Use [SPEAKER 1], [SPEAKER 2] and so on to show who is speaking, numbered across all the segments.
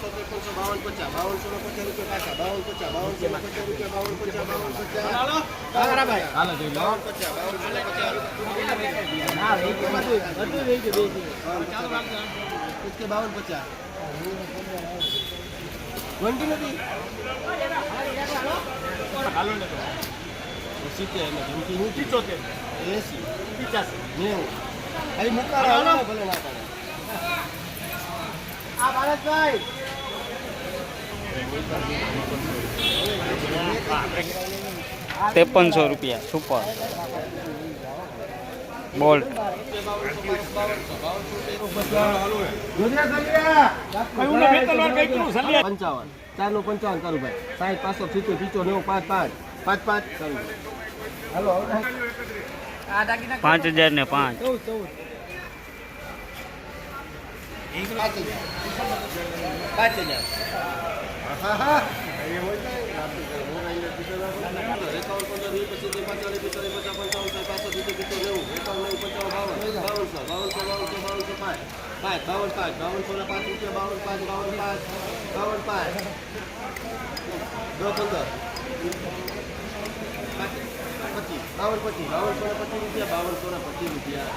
[SPEAKER 1] ત્રેપનસો બાવન પચાસ બાવનસો ને પચાસ રૂપિયા પાછા બાવન પચાસ બાવનસો ને રૂપિયા બાવન પચાસ બાવન પચાસ બાવન પચાસ વંટી નથી
[SPEAKER 2] હાલો ને
[SPEAKER 1] સિત્તેર એટલે ધમકી હું
[SPEAKER 2] પિચોતેર
[SPEAKER 1] એસી
[SPEAKER 2] પિચાસી
[SPEAKER 1] નેવું ખાલી ને ભલે ના કરે
[SPEAKER 2] આ ભારતભાઈ
[SPEAKER 3] ત્રેપનસો રૂપિયા સુપર બોલ્ટ
[SPEAKER 1] પંચાવન. ચારનું પંચાવન કરું ભાઈ. સાહેબ પાંચસો સિત્તેર પીચો નેવું પાંચ પાંચ. પાંચ પાંચ કરું હાલો
[SPEAKER 3] પાંચ હજાર ને પાંચ.
[SPEAKER 1] પાંચ હજાર. પાંચ બાવન પાંચ બાવનસો ને પાંચ રૂપિયા બાવન પાંચ બાવન પાંચ બાવન પાંચ દસ પંદર પચીસ બાવન પચીસ બાવનસો પચીસ રૂપિયા બાવનસો પચીસ રૂપિયા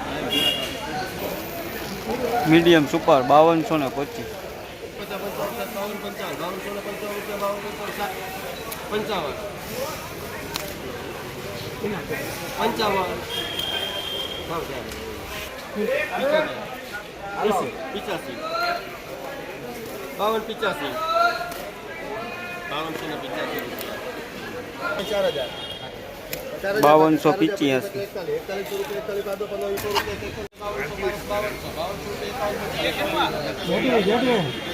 [SPEAKER 3] મીડિયમ સુપર, બાવનસો ને પચીસ.
[SPEAKER 1] પચાસ પંચાવન સાત બાવન પંચાવન ને પંચાવન રૂપિયા બાવન પંચાવન પંચાવન પંચાવન પિચાસી બાવન પિચાસી બાવનસો ને પિચાસી રૂપિયા ચાર હજાર
[SPEAKER 3] બાવનસો પિચ્યાસી.
[SPEAKER 1] રૂપિયા,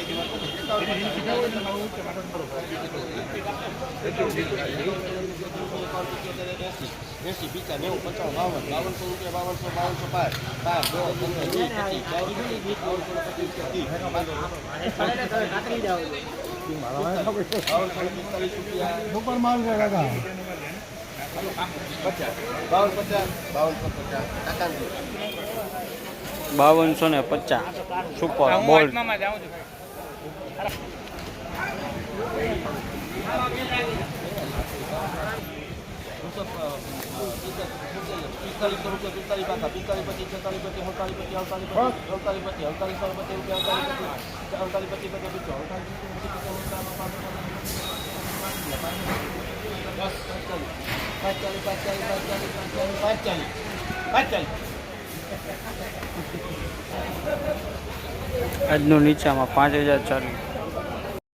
[SPEAKER 1] બાવનસો ને પચીસ.
[SPEAKER 2] સુપર
[SPEAKER 3] બોલ્ટ
[SPEAKER 1] પિસ્તાલીસો રૂપિયા પિસ્તાલીસ પાકા પિસ્તાલીસ પચીસ છેતાલીસ પચીસ અડતાલીસ પચીસ અડતાલીસ પચીસ અડતાલીસ અડતાલીસ પચીસ રૂપિયા અડતાલીસ પચીસ અડતાલીસ પચીસ પાંચચાલીસ પાંચચાલીસ પાંચચાલીસ પાંચચાલીસ પાંચચાલીસ પાંચચાલીસ
[SPEAKER 3] આજનું નીચામાં પાંચ હજાર ચાલીસ